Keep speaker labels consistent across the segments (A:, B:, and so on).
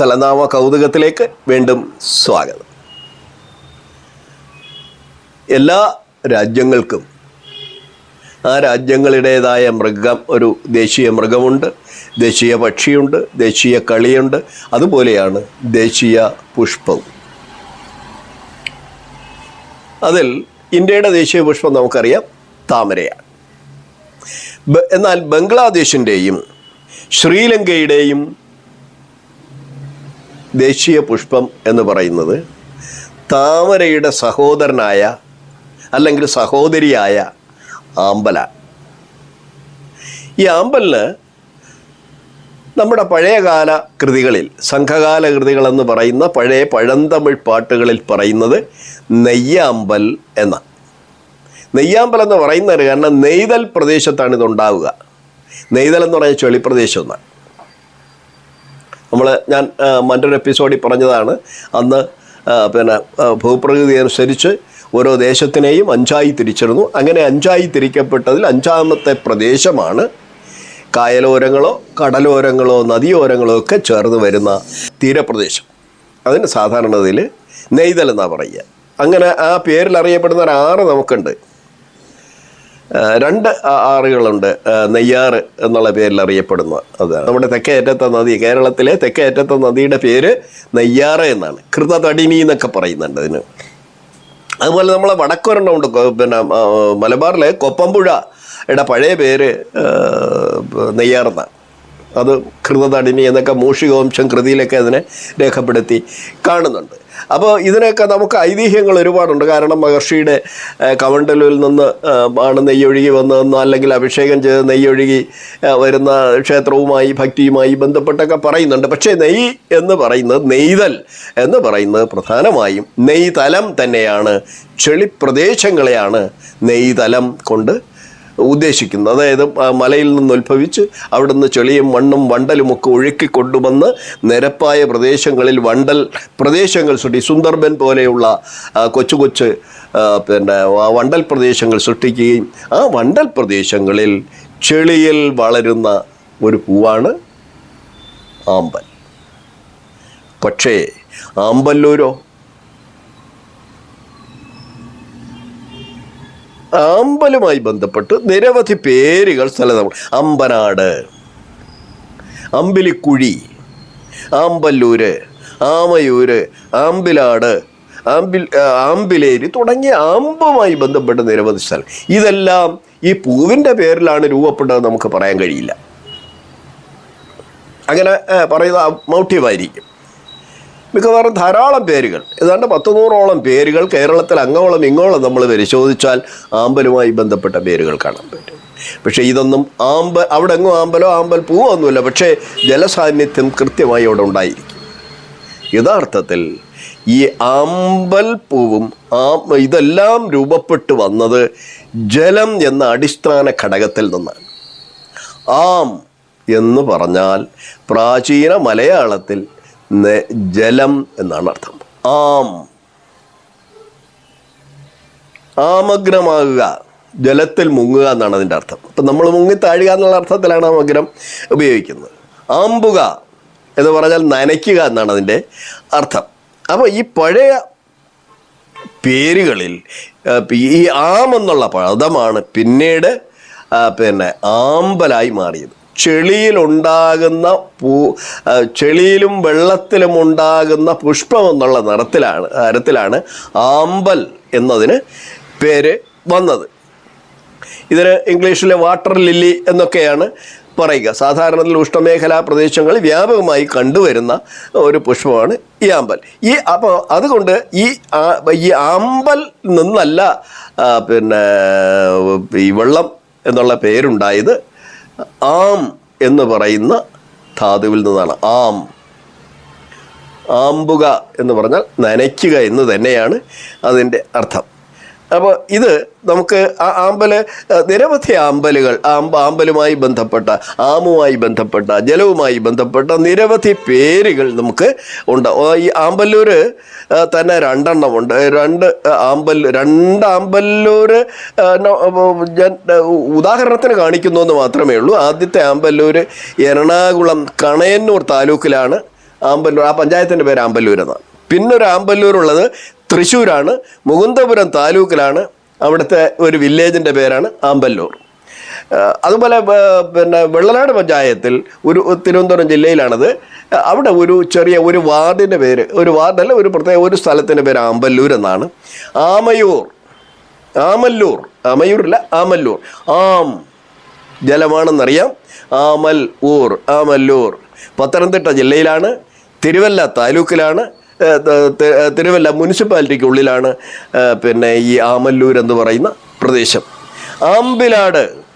A: തലനാമ കൗതുകത്തിലേക്ക് വീണ്ടും സ്വാഗതം. എല്ലാ രാജ്യങ്ങൾക്കും ആ രാജ്യങ്ങളുടേതായ മൃഗം ഒരു ദേശീയ മൃഗമുണ്ട് ദേശീയ പക്ഷിയുണ്ട് ദേശീയ കളിയുണ്ട് അതുപോലെയാണ് ദേശീയ പുഷ്പവും. അതിൽ ഇന്ത്യയുടെ ദേശീയ പുഷ്പം നമുക്കറിയാം താമരയാണ്. എന്നാൽ ബംഗ്ലാദേശിന്റെയും ശ്രീലങ്കയുടെയും ദേശീയ പുഷ്പം എന്ന് പറയുന്നത് താമരയുടെ സഹോദരനായ അല്ലെങ്കിൽ സഹോദരിയായ ആമ്പല. ഈ ആമ്പലിന് നമ്മുടെ പഴയകാല കൃതികളിൽ സംഘകാല കൃതികളെന്ന് പറയുന്ന പഴയ പഴന്തമിഴ് പാട്ടുകളിൽ പറയുന്നത് നെയ്യാമ്പൽ എന്ന. നെയ്യാമ്പൽ എന്ന് പറയുന്നത് കാരണം നെയ്തൽ പ്രദേശത്താണ് ഇതുണ്ടാവുക നെയ്തൽ എന്ന് പറഞ്ഞ ചെളിപ്രദേശം എന്നാണ്. നമ്മൾ ഞാൻ മറ്റൊരു എപ്പിസോഡിൽ പറഞ്ഞതാണ്. അന്ന് പിന്നെ ഭൂപ്രകൃതി അനുസരിച്ച് ഓരോ ദേശത്തിനെയും അഞ്ചായി തിരിച്ചിരുന്നു. അങ്ങനെ അഞ്ചായി തിരിക്കപ്പെട്ടതിൽ അഞ്ചാമത്തെ പ്രദേശമാണ് കായലോരങ്ങളോ കടലോരങ്ങളോ നദിയോരങ്ങളോ ഒക്കെ ചേർന്ന് വരുന്ന തീരപ്രദേശം. അതിന് സാധാരണതയിൽ നെയ്തൽ എന്നാണ് പറയുക. അങ്ങനെ ആ പേരിൽ അറിയപ്പെടുന്ന ഒരു ആറ് നമുക്കുണ്ട്. രണ്ട് ആറുകളുണ്ട്. നെയ്യാറ് എന്നുള്ള പേരിൽ അറിയപ്പെടുന്ന അത് നമ്മുടെ തെക്കേ അറ്റത്തെ നദി കേരളത്തിലെ തെക്കേ അറ്റത്തെ നദിയുടെ പേര് നെയ്യാറ് എന്നാണ്. കൃതതടിനി എന്നൊക്കെ പറയുന്നുണ്ട് അതിന്. അതുപോലെ നമ്മളെ വടക്കൊരെണ്ണമുണ്ട് പിന്നെ മലബാറിലെ കൊപ്പമ്പുഴയുടെ പഴയ പേര് നെയ്യാറെന്നാണ് അത് കൃതതടിനി എന്നൊക്കെ മൂഷികവംശം കൃതിയിലൊക്കെ അതിനെ രേഖപ്പെടുത്തി കാണുന്നുണ്ട്. അപ്പോൾ ഇതിനൊക്കെ നമുക്ക് ഐതിഹ്യങ്ങൾ ഒരുപാടുണ്ട്. കാരണം മഹർഷിയുടെ കമണ്ടലിൽ നിന്ന് ആണ് നെയ്യൊഴുകി വന്നതെന്നോ അല്ലെങ്കിൽ അഭിഷേകം ചെയ്ത് നെയ്യൊഴുകി വരുന്ന ക്ഷേത്രവുമായി ഭക്തിയുമായി ബന്ധപ്പെട്ടൊക്കെ പറയുന്നുണ്ട്. പക്ഷേ നെയ്യ് എന്ന് പറയുന്നത് നെയ്തൽ എന്ന് പറയുന്നത് പ്രധാനമായും നെയ്തലം തന്നെയാണ്. ചെളിപ്രദേശങ്ങളെയാണ് നെയ്തലം കൊണ്ട് ഉദ്ദേശിക്കുന്നത്. അതായത് മലയിൽ നിന്ന് ഉത്ഭവിച്ച് അവിടുന്ന് ചെളിയും മണ്ണും വണ്ടലും ഒക്കെ ഒഴുക്കി കൊണ്ടുവന്ന് നിരപ്പായ പ്രദേശങ്ങളിൽ വണ്ടൽ പ്രദേശങ്ങൾ സൃഷ്ടി സുന്ദർബൻ പോലെയുള്ള കൊച്ചു കൊച്ചു പിന്നെ വണ്ടൽ പ്രദേശങ്ങൾ സൃഷ്ടിക്കുകയും ആ വണ്ടൽ പ്രദേശങ്ങളിൽ ചെളിയിൽ വളരുന്ന ഒരു പൂവാണ് ആമ്പൽ. പക്ഷേ ആമ്പല്ലൂരോ? ആമ്പലുമായി ബന്ധപ്പെട്ട് നിരവധി പേരുകൾ സ്ഥലം അമ്പനാട് അമ്പിലിക്കുഴി ആമ്പല്ലൂര് ആമയൂര് ആമ്പിലാട് ആമ്പിൽ ആമ്പിലേരി തുടങ്ങിയ ആമ്പുമായി ബന്ധപ്പെട്ട നിരവധി സ്ഥലം. ഇതെല്ലാം ഈ പൂവിന്റെ പേരിലാണ് രൂപപ്പെട്ടതെന്ന് നമുക്ക് പറയാൻ കഴിയില്ല. അങ്ങനെ പറയുന്ന മൗഢ്യമായിരിക്കും മിക്കവാറും ധാരാളം പേരുകൾ. ഏതാണ്ട് പത്ത് നൂറോളം പേരുകൾ കേരളത്തിൽ അങ്ങോളം ഇങ്ങോളം നമ്മൾ പരിശോധിച്ചാൽ ആമ്പലുമായി ബന്ധപ്പെട്ട പേരുകൾ കാണാൻ പറ്റും. പക്ഷേ ഇതൊന്നും ആമ്പ അവിടെ എങ്ങും ആമ്പലോ ആമ്പൽ പൂവോ ഒന്നുമില്ല. പക്ഷേ ജലസാന്നിധ്യം കൃത്യമായി അവിടെ ഉണ്ടായിരിക്കും. യഥാർത്ഥത്തിൽ ഈ ആമ്പൽ പൂവും ആ ഇതെല്ലാം രൂപപ്പെട്ടു വന്നത് ജലം എന്ന അടിസ്ഥാന ഘടകത്തിൽ നിന്നാണ്. ആം എന്ന് പറഞ്ഞാൽ പ്രാചീന മലയാളത്തിൽ ജലം എന്നാണ് അർത്ഥം. ആം. ആമഗ്രമാകുക ജലത്തിൽ മുങ്ങുക എന്നാണ് അതിന്റെ അർത്ഥം. അപ്പം നമ്മൾ മുങ്ങി താഴുക എന്നുള്ള അർത്ഥത്തിലാണ് ആമഗ്രം ഉപയോഗിക്കുന്നത്. ആമ്പുക എന്ന് പറഞ്ഞാൽ നനയ്ക്കുക എന്നാണ് അതിന്റെ അർത്ഥം. അപ്പോൾ ഈ പഴയ പേരുകളിൽ ഈ ആം എന്നുള്ള പദമാണ് പിന്നീട് പിന്നെ ആമ്പലായി മാറിയത്. ചെളിയിലുണ്ടാകുന്ന പൂ ചെളിയിലും വെള്ളത്തിലും ഉണ്ടാകുന്ന പുഷ്പം എന്നുള്ള നിറത്തിലാണ് തരത്തിലാണ് ആമ്പൽ എന്നതിന് പേര് വന്നത്. ഇതിന് ഇംഗ്ലീഷിലെ വാട്ടർ ലില്ലി എന്നൊക്കെയാണ് പറയുക. സാധാരണ ഉഷ്ണമേഖലാ പ്രദേശങ്ങളിൽ വ്യാപകമായി കണ്ടുവരുന്ന ഒരു പുഷ്പമാണ് ഈ ആമ്പൽ. ഈ അപ്പോൾ അതുകൊണ്ട് ഈ ഈ ആമ്പൽ നിന്നല്ല പിന്നെ ഈ വെള്ളം എന്നുള്ള പേരുണ്ടായത് ആം എന്ന് പറയുന്ന ധാതുവിൽ നിന്നാണ്. ആം. ആമ്പുക എന്ന് പറഞ്ഞാൽ നനയ്ക്കുക എന്ന് തന്നെയാണ് അതിന്റെ അർത്ഥം. അപ്പോൾ ഇത് നമുക്ക് ആ ആമ്പൽ നിരവധി ആമ്പലുകൾ ആമ്പ ആമ്പലുമായി ബന്ധപ്പെട്ട ആമുമായി ബന്ധപ്പെട്ട ജലവുമായി ബന്ധപ്പെട്ട നിരവധി പേരുകൾ നമുക്ക് ഉണ്ട്. ഈ ആമ്പല്ലൂർ തന്നെ തന്നെ രണ്ടെണ്ണമുണ്ട് രണ്ട് ആമ്പൽ രണ്ട് ആമ്പല്ലൂർ ഉദാഹരണത്തിന് കാണിക്കുന്നു എന്ന് മാത്രമേ ഉള്ളൂ. ആദ്യത്തെ ആമ്പല്ലൂർ എറണാകുളം കണയന്നൂർ താലൂക്കിലാണ് ആമ്പല്ലൂർ ആ പഞ്ചായത്തിന്റെ പേര് ആമ്പല്ലൂർ എന്നാണ് പിന്നൊരു ഉള്ളത് തൃശ്ശൂരാണ് മുകുന്ദപുരം താലൂക്കിലാണ് അവിടുത്തെ ഒരു വില്ലേജിന്റെ പേരാണ് ആമ്പല്ലൂർ. അതുപോലെ പിന്നെ വെള്ളനാട് പഞ്ചായത്തിൽ ഒരു തിരുവനന്തപുരം ജില്ലയിലാണത്. അവിടെ ഒരു ചെറിയ ഒരു വാർഡിന്റെ പേര് ഒരു വാർഡല്ല ഒരു പ്രത്യേക ഒരു സ്ഥലത്തിന്റെ പേര് ആമ്പല്ലൂർ എന്നാണ്. ആമയൂർ ആമല്ലൂർ ആമയൂരില്ല ആമല്ലൂർ. ആം ജലമാണെന്നറിയാം. ആമൽ ഊർ ആമല്ലൂർ. പത്തനംതിട്ട ജില്ലയിലാണ് തിരുവല്ല താലൂക്കിലാണ് തിരുവല്ല മുനിസിപ്പാലിറ്റിക്ക് ഉള്ളിലാണ് പിന്നെ ഈ ആമല്ലൂർ എന്ന് പറയുന്ന പ്രദേശം. ആമ്പിലാട്.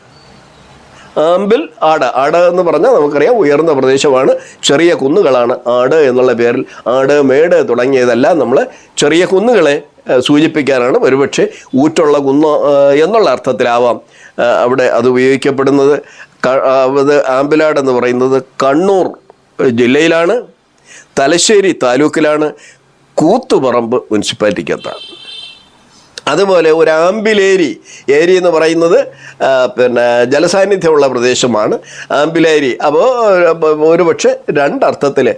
A: ആമ്പിൽ ആട്. ആട് എന്ന് പറഞ്ഞാൽ നമുക്കറിയാം ഉയർന്ന പ്രദേശമാണ്. ചെറിയ കുന്നുകളാണ് ആട് എന്നുള്ള പേരിൽ. ആട് മേട് തുടങ്ങിയതെല്ലാം. നമ്മൾ ചെറിയ കുന്നുകളെ സൂചിപ്പിക്കാനാണ്. ഒരുപക്ഷെ ഊറ്റുള്ള കുന്ന് എന്നുള്ള അർത്ഥത്തിലാവാം അവിടെ അത് ഉപയോഗിക്കപ്പെടുന്നത്. ആമ്പിലാട് എന്ന് പറയുന്നത് കണ്ണൂർ ജില്ലയിലാണ്. തലശ്ശേരി താലൂക്കിലാണ് കൂത്തുപറമ്പ് മുനിസിപ്പാലിറ്റിക്കകത്താണ് അതുപോലെ ഒരു ആമ്പിലേരി ഏരി എന്ന് പറയുന്നത് പിന്നെ ജലസാന്നിധ്യമുള്ള പ്രദേശമാണ് ആമ്പിലേരി. അപ്പോൾ ഒരുപക്ഷെ രണ്ടർത്ഥത്തിൽ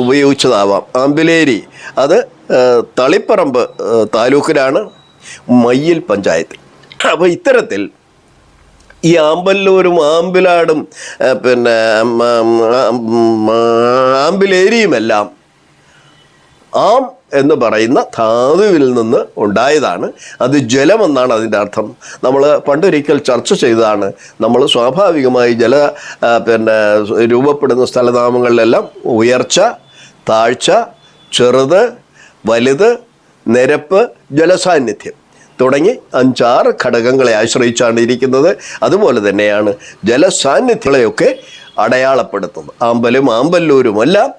A: ഉപയോഗിച്ചതാവാം. ആമ്പിലേരി അത് തളിപ്പറമ്പ് താലൂക്കിലാണ് മയ്യിൽ പഞ്ചായത്ത് അപ്പോൾ ഇത്തരത്തിൽ ഈ ആമ്പല്ലൂരും ആമ്പിലാടും പിന്നെ ആമ്പിലേരിയുമെല്ലാം ആം എന്ന് പറയുന്ന ധാതുവിൽ നിന്ന് ഉണ്ടായതാണ്. അത് ജലമെന്നാണ് അതിന്റെ അർത്ഥം. നമ്മൾ പണ്ടൊരിക്കൽ ചർച്ച ചെയ്തതാണ്. നമ്മൾ സ്വാഭാവികമായി ജല പിന്നെ രൂപപ്പെടുന്ന സ്ഥലനാമങ്ങളിലെല്ലാം ഉയർച്ച താഴ്ച ചെറുത് വലുത് നിരപ്പ് ജലസാന്നിധ്യം. തുടങ്ങി അഞ്ചാറ് ഘടകങ്ങളെ ആശ്രയിച്ചാണ് ഇരിക്കുന്നത്. അതുപോലെ തന്നെയാണ് ജലസാന്നിധ്യങ്ങളെയൊക്കെ അടയാളപ്പെടുത്തുന്നത്. ആമ്പലും ആമ്പല്ലൂരുമെല്ലാം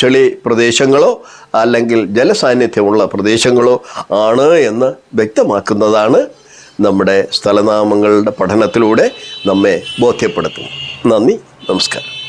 A: ചെളി പ്രദേശങ്ങളോ അല്ലെങ്കിൽ ജലസാന്നിധ്യമുള്ള പ്രദേശങ്ങളോ ആണ് എന്ന് വ്യക്തമാക്കുന്നതാണ് നമ്മുടെ സ്ഥലനാമങ്ങളുടെ പഠനത്തിലൂടെ നമ്മെ ബോധ്യപ്പെടുത്തുന്നത്. നന്ദി നമസ്കാരം.